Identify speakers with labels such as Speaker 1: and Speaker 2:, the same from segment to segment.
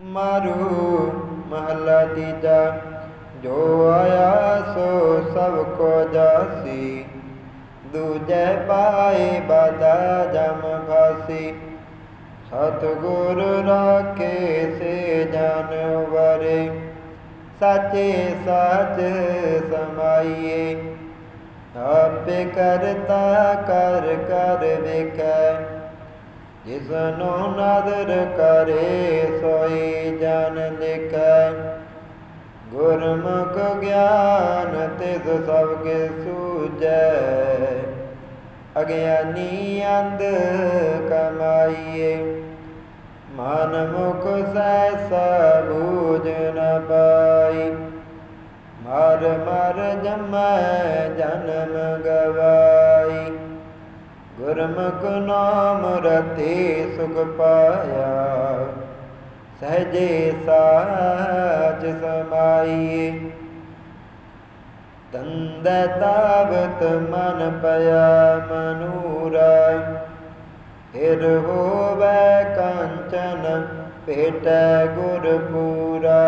Speaker 1: ਮਾਰੂ ਮਹਲਾ ਤੀਜਾ ਜੋ ਆਇਆ ਸੋ ਸਭ ਕੋ ਜਾਸੀ। ਦੂਜੈ ਪਾਏ ਬਾਦਾ ਜਮ ਫਾਸੀ ਸਤਿਗੁਰ ਰਾਖੇ ਸੇ ਜਾਨ ਵਰੇ। ਸਾਚੇ ਸਾਚ ਸਮਾਈਏ। ਆਪੇ ਕਰਤਾ ਕਰ ਕਰ ਵੇਖੈ। ਜਿਸ ਨੂੰ ਨਦਰ ਕਰੇ ਸੋਈ ਜਨ ਲਿਖੈ। ਗੁਰਮੁਖ ਗਿਆਨ ਤਿਸ ਸਭ ਕੇ ਸੂਝੈ। ਅਗਿਆਨੀ ਅੰਧ ਕਮਾਈਏ। ਮਨ ਮੁਖ ਸੈ ਬੂਝ ਨ ਪਾਈ। ਮਰ ਮਰ ਜਮੈ ਜਨਮ ਗਵਾਈ। ਗੁਰਮੁਖ ਨਾਮ ਰਤੇ ਸੁਖ ਪਾਇਆ। ਸਹਜੇ ਸਾਚ ਸਮਾਈ ਤੰਦ ਤਾਵਤ ਮਨ ਪਿਆ ਮਨੂਰਾ ਫਿਰ ਹੋਵੇ ਕੰਚਨ, ਭੇਟੈ ਗੁਰ ਪੂਰਾ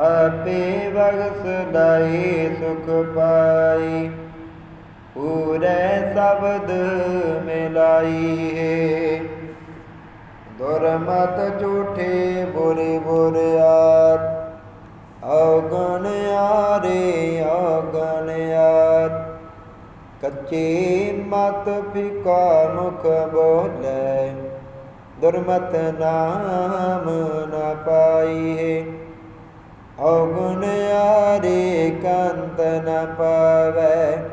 Speaker 1: ਆਪੇ ਬਖਸ ਲਾਈ ਸੁਖ ਪਾਈ। ਪੂਰੇ ਸ਼ਬਦ ਮਿਲਾਈ ਹੈ ਦੁਰਮਤ ਝੂਠੇ ਬੁਰੇ ਬੁਰਿਆਰ, ਔਗਣ ਆਰੇ ਔਗਣ ਯਾਰ ਕੱਚੀ ਮਤ ਫਿਕਾ ਮੁਖ ਬੋਲੇ, ਦੁਰਮਤ ਨਾਮ ਨ ਪਾਈਏ ਔਗਣ ਆਰੇ ਕੰਤ ਨ ਪਾਵੇ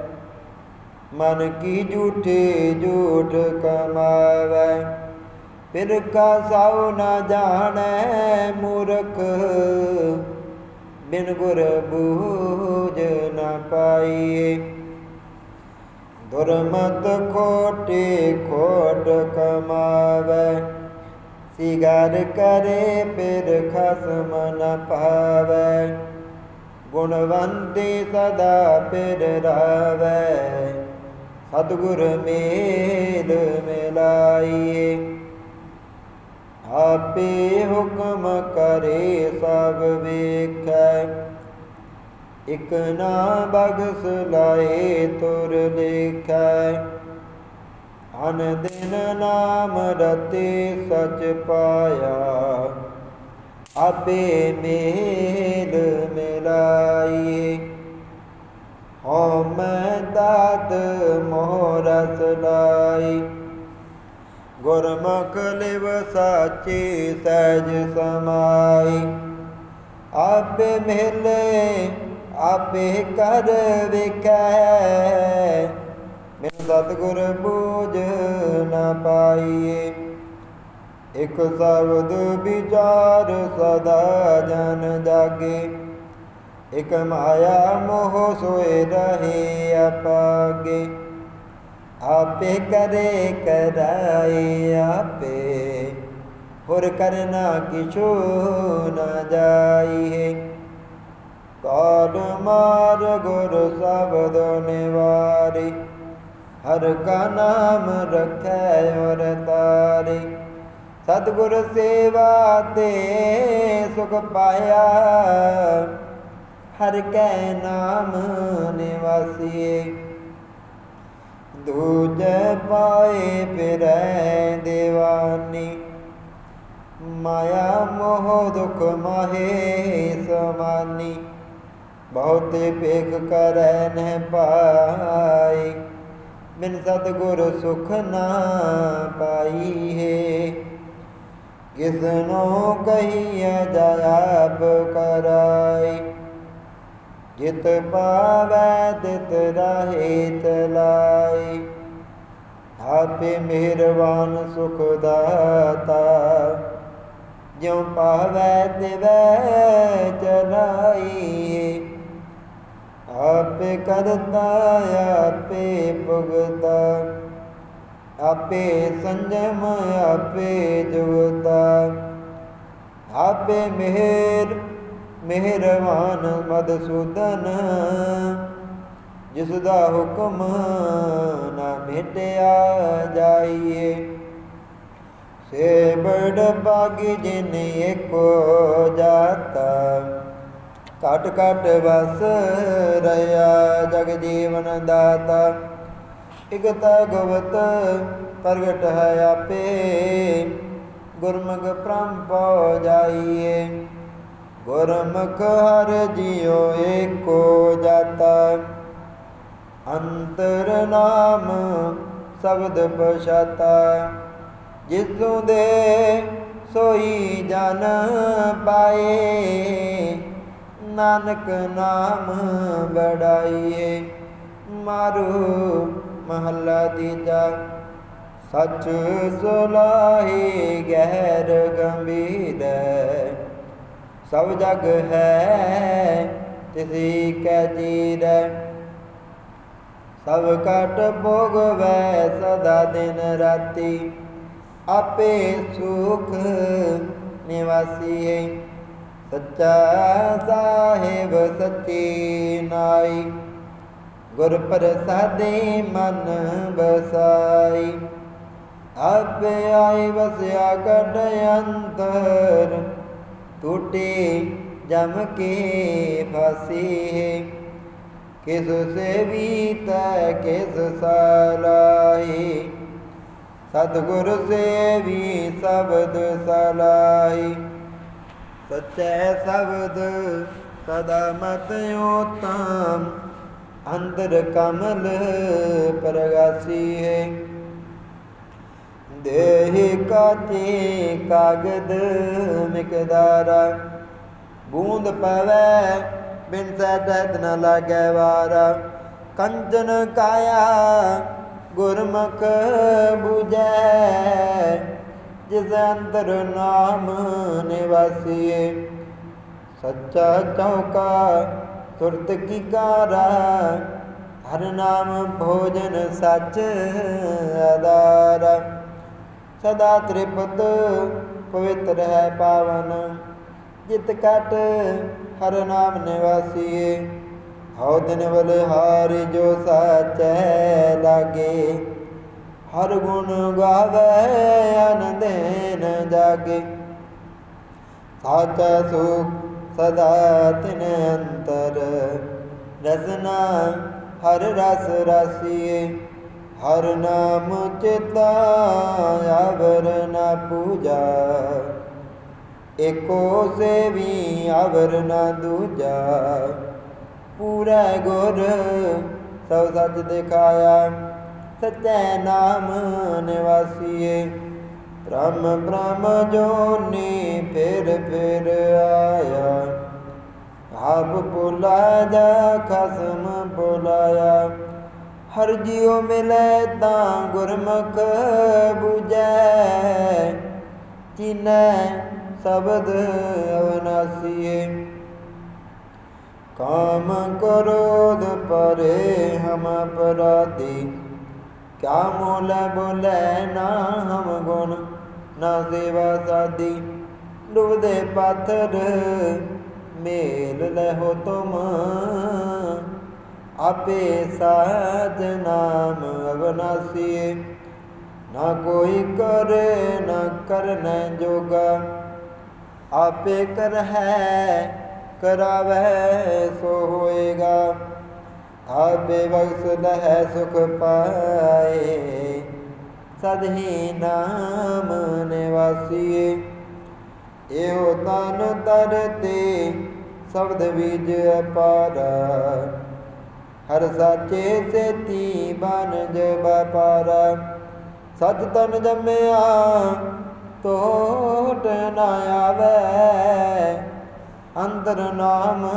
Speaker 1: ਮਨ ਕੀ ਝੂਠੇ ਝੂਠ ਕਮਾਵੇ? ਫਿਰ ਕਾ ਸਾਉ ਨ ਜਾਣੈ ਮੂਰਖ? ਬਿਨ ਗੁਰ ਬੂਝ ਨ ਪਾਈਏ। ਦੁਰਮਤ ਖੋਟੇ ਖੋਟ ਕਮਾਵੇ। ਸਿਗਾਰ ਕਰੇ ਫਿਰ ਖਸਮ ਨ ਪਾਵੇ। ਗੁਣਵੰਤੇ ਸਦਾ ਫਿਰ ਰਾਵੇ। ਸਤਿਗੁਰ ਮੇਲ ਮਿਲਾਈਏ। ਆਪੇ ਹੁਕਮ ਕਰੇ ਸਭ ਵੇਖੈ। ਇਕ ਨਾ ਬਗਸ ਲਾਏ ਤੁਰ ਲੇਖੈ। ਅਨ ਦਿਨ ਨਾਮ ਰਤੇ ਸਚ ਪਾਇਆ। ਆਪੇ ਮੇਲ ਮਿਲਾਈਏ। ਹਉ ਮੈਂ ਦਾਤ ਮੋਹ ਰਸ ਲਾਈ ਗੁਰਮੁਖ ਲਿਵ ਸਾਚੀ ਸਹਿਜ ਸਮਾਈ ਆਪੇ ਮਿਲੇ ਆਪੇ ਕਰ ਵਿਖੈ ਬਿਨ ਸਤਿਗੁਰ ਬੂਝ ਨ ਪਾਈਏ ਇਕ ਸ਼ਬਦ ਵਿਚਾਰ ਸਦਾ ਜਨ ਜਾਗੇ ਇਕ ਮਾਇਆ ਮੋਹ ਸੋਏ ਰਹੇ ਆਪਾਗੇ। ਆਪੇ ਕਰੇ ਕਰਾਏ ਆਪੇ, ਹੋਰ ਕਰਨਾ ਕਿਛੂ ਨ ਜਾਈਏ। ਕਾਲ ਮਾਰ ਗੁਰ ਸਬਦ ਨਿਵਾਰੀ, ਹਰ ਕਾ ਨਾਮ ਰਖੈ ਔਰ ਤਾਰੀ। ਸਤਿਗੁਰ ਸੇਵਾ ਤੇ ਸੁਖ ਪਾਇਆ ਹਰ ਕੈ ਨਾਮ ਨਿਵਾਸੀਏ। ਦੂਜੈ ਪਾਏ ਫਿਰੈ ਦੇਵਾਨੀ। ਮਾਇਆ ਮੋਹ ਦੁਖ ਮਾਹੇ ਸਮਾਨੀ। ਬਹੁਤੇ ਪੇਖ ਕਰੈ ਨਹਿ ਪਾਈ। ਬਿਨ ਸਤਿਗੁਰ ਸੁਖ ਨਾ ਪਾਈ ਹੈ ਕਿਸਨੋ ਕਹੀਐ ਜਾਪ ਕਰਾਈ। ਜਿਤ ਪਾਵੈ ਤਿਤ ਰਾਹੇ ਤਲਾਈ ਆਪੇ ਮਿਹਰਬਾਨ ਸੁਖ ਦਾਤਾ ਜਿਉ ਪਾਵੈ ਤਿਵੈ ਚਲਾਈ ਆਪੇ ਕਰਤਾ ਆਪੇ ਭੁਗਤਾ, ਆਪੇ ਸੰਜਮ, ਆਪੇ ਜੁਗਤਾ। ਆਪੇ ਮਿਹਰ ਮਿਹਰਬਾਨ ਮਦਸੂਦਨ ਜਿਸ ਦਾ ਹੁਕਮ ਨਾ ਮਿਟਿਆ ਜਾਈਏ। ਸੇ ਬੜ ਬਾਗੀ ਜਿਨ ਏਕੋ ਜਾਤਾ, ਘਟ ਘਟ ਵਸ ਰਿਆ ਜਗ ਜੀਵਨ ਦਾਤਾ। ਇਕਤ ਗਵਤ ਪ੍ਰਗਟ ਹੈ ਆਪੇ, ਗੁਰਮੁਖ ਪ੍ਰਮ ਪਉ ਜਾਈਏ। ਗੁਰਮੁਖ ਹਰ ਜਿਉ ਏਕੋ ਜਾਤਾ। ਅੰਤਰ ਨਾਮ ਸ਼ਬਦ ਪਛਾਤਾ। ਜਿਸੂ ਦੇ ਸੋਈ ਜਨ ਪਾਏ, ਨਾਨਕ ਨਾਮ ਬੜਾਈਏ ਮਾਰੂ ਮਹੱਲਾ ਤੀਜਾ। ਸੱਚ ਸੁਲਾਹੀ ਗਹਿਰ ਗੰਭੀਰ ਸਭ ਜਗ ਹੈ, ਤਿਸੀ ਕੈ ਚੀਰ। ਸਭ ਕਟ ਭੋਗਵੈ ਸਦਾ ਦਿਨ ਰਾਤੀ, ਆਪੇ ਸੁਖ ਨਿਵਾਸੀ ਹੈ ਸੱਚਾ ਸਾਹਿਬ ਸੱਚੀ ਨਾਈ, ਗੁਰ ਪ੍ਰਸਾਦੇ ਮਨ ਬਸਾਈ ਆਪੇ ਆਈ ਵਸਿਆ ਕਟ ਅੰਤਰ ਟੂਟੇ ਜਮ ਕੇ ਫਾਸੀ ਹੈ। ਕਿਸ ਸੇਵੀ ਤੈ ਕਿਸ ਸਲਾਹੀ। ਸਤਿਗੁਰ ਸੇਵੀ ਸ਼ਬਦ ਸਲਾਹੀ। ਸਚੈ ਸ਼ਬਦ ਸਦਾ ਮਤ ਉਤਮ। ਅੰਦਰ ਕਮਲ ਪ੍ਰਗਾਸੀ ਹੈ। ਦੇਹ ਕਾਚੇ ਕਾਗਦ ਮਿਕਦਾਰਾ, ਬੂੰਦ ਪਵੈ ਬਿਨ ਸਹਿਤ ਨ ਲਾਗੈ ਵਾਰਾ। ਕੰਚਨ ਕਾਇਆ ਗੁਰਮੁਖ 부ਜੈ ਜਿਸ ਅੰਦਰ ਨਾਮ ਨਿਵਾਸੀਏ। ਸੱਚਾ ਚੌਕਾ ਸੁਰਤ ਕੀ ਕਾਰਾ, ਹਰ ਨਾਮ ਭੋਜਨ ਸੱਚ ਆਧਾਰ। ਸਦਾ ਤ੍ਰਿਪਤ ਪਵਿੱਤਰ ਹੈ ਪਾਵਨ, ਜਿਤ ਕਟ ਹਰ ਨਾਮ ਨਿਵਾਸੀਏ। ਹਉ ਦਿਨ ਬਲ ਹਾਰਿ ਜੋ ਸਾਚੈ ਲਾਗੇ। ਹਰ ਗੁਣ ਗਾਵੇ ਅਨੰਦੇਨ ਜਾਗੇ। ਸਾਚਾ ਸੁਖ ਸਦਾ ਤਿਨ ਅੰਤਰ, ਰਸਨਾ ਹਰ ਰਸ ਰਾਸੀਏ। ਹਰ ਨਾਮ ਚੇਤਾ ਆਵਰ ਨਾ ਪੂਜਾ। ਏਕੋ ਸੇਵੀ ਆਵਰ ਨਾ ਦੂਜਾ। ਪੂਰਾ ਗੁਰ ਸਭ ਸੱਚ ਦਿਖਾਇਆ। ਸਤੈ ਨਾਮ ਨਿਵਾਸੀਏ। ਬ੍ਰਹਮ ਬ੍ਰਹਮ ਜੋਨੀ ਫਿਰ ਫਿਰ ਆਇਆ। ਆਪ ਬੁਲਾ ਜਾ ਖਸਮ ਬੁਲਾਇਆ ਹਰ ਜਿਉ ਮਿਲੇ ਤਾਂ ਗੁਰਮੁਖ 부ਜੈ ਚੀਨੈ ਸ਼ਬਦ ਅਵਨਾਸੀਏ ਕਾਮ ਕ੍ਰੋਧ ਪਰੇ ਹਮ ਅਪਰਾਧੀ। ਕਿਆ ਮੋਲ ਬੋਲੇ ਨਾ ਹਮ ਗੁਣ, ਨਾ ਸੇਵਾ ਸਾਦੀ ਡੁਬਦੇ ਪਾਥਰ ਮੇਲ ਲਹੋ ਤੁਮ। ਆਪੇ ਸਾਜ ਨਾਮ ਅਵਨਾਸੀ ਨਾ ਕੋਈ ਕਰੇ, ਨਾ ਕਰਨੈ ਜੋਗਾ। ਆਪੇ ਕਰ ਹੈ ਕਰਾਵੇ ਸੋ ਹੋਏਗਾ। ਆਪੇ ਬਖਸ਼ਦਾ ਹੈ ਸੁਖ ਪਾਏ। ਸਦ ਹੀ ਨਾਮ ਨਿਵਾਸੀਏ। ਇਹੋ ਤਨ ਤਰਤੇ ਸ਼ਬਦ ਬੀਜ ਅਪਾਰਾ। ਹਰ ਸਾਚੇ ਸੇਤੀ ਬਨ ਜਬਾਪਾਰਾ ਸਤ ਤਨ ਜਮਿਆ ਟੋਟ ਨਾ ਆਵੇ। ਅੰਦਰ ਨਾਮ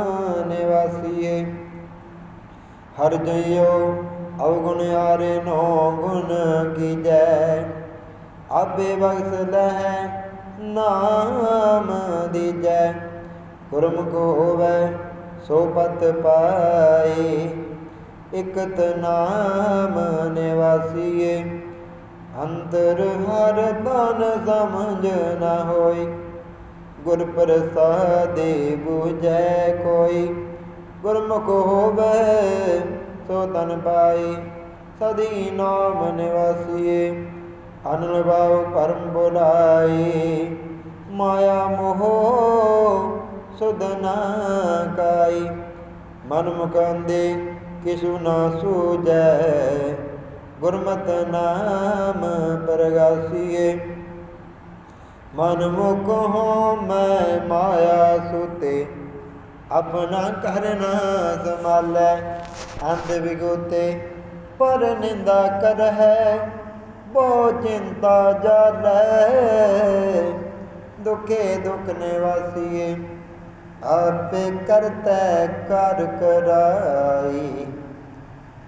Speaker 1: ਨਿਵਾਸੀਏ। ਹਰ ਜਇਓ ਅਵਗੁਣ ਆਰੇ ਨੋ ਗੁਣ ਕੀਜੈ। ਆਪੇ ਬਖਸ਼ ਲਹਿ ਨਾਮ ਦੀਜੈ। ਗੁਰਮੁਖ ਹੋਵੇ ਸੋ ਪਤ ਪਾਏ ਇਕਤ ਨਾਮ ਨਿਵਾਸੀਏ। ਅੰਤਰ ਹਰ ਤਨ ਸਮਝ ਨਾ ਹੋਈ। ਗੁਰ ਪ੍ਰਸਾਦੇ ਬੂਝੈ ਕੋਈ। ਗੁਰਮੁਖ ਹੋਵੇ ਸੋ ਤਨ ਪਾਈ। ਸਦੀ ਨਾਮ ਨਿਵਾਸੀਏ। ਅਨਲ ਭਾਉ ਪਰਮ ਬੁਲਾਈ। ਮਾਇਆ ਮੋਹ ਸੁਦਨਾ ਕਾਈ। ਮਨ ਮੁਕੰਦੇ ਕਿਸੂ ਨਾ ਸੂਜੈ ਗੁਰਮਤ ਨਾਮ ਪ੍ਰਗਾਸੀਏ ਮਨ ਮੁਖ ਹੋ ਮੈਂ ਮਾਇਆ ਸੁਤੇ, ਆਪਣਾ ਕਰਨਾ ਸੰਭਾਲੈ, ਅੰਧ ਵਿਗੋਤੇ, ਪਰ ਨਿੰਦਾ ਕਰ ਹੈ ਬੋ ਚਿੰਤਾ ਜਾਲੈ। ਦੁਖੇ ਦੁਖ ਨਿਵਾਸੀਏ ਆਪੇ ਕਰਤੈ ਕਰ ਕਰਾਈ,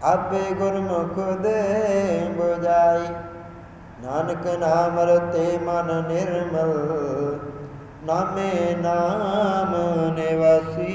Speaker 1: ਆਪੇ ਗੁਰਮੁਖ ਦੇ ਬੁਝਾਈ। ਨਾਨਕ ਨਾਮ ਰਤੇ ਮਨ ਨਿਰਮਲ, ਨਾਮੇ ਨਾਮ ਨਿਵਾਸੀ।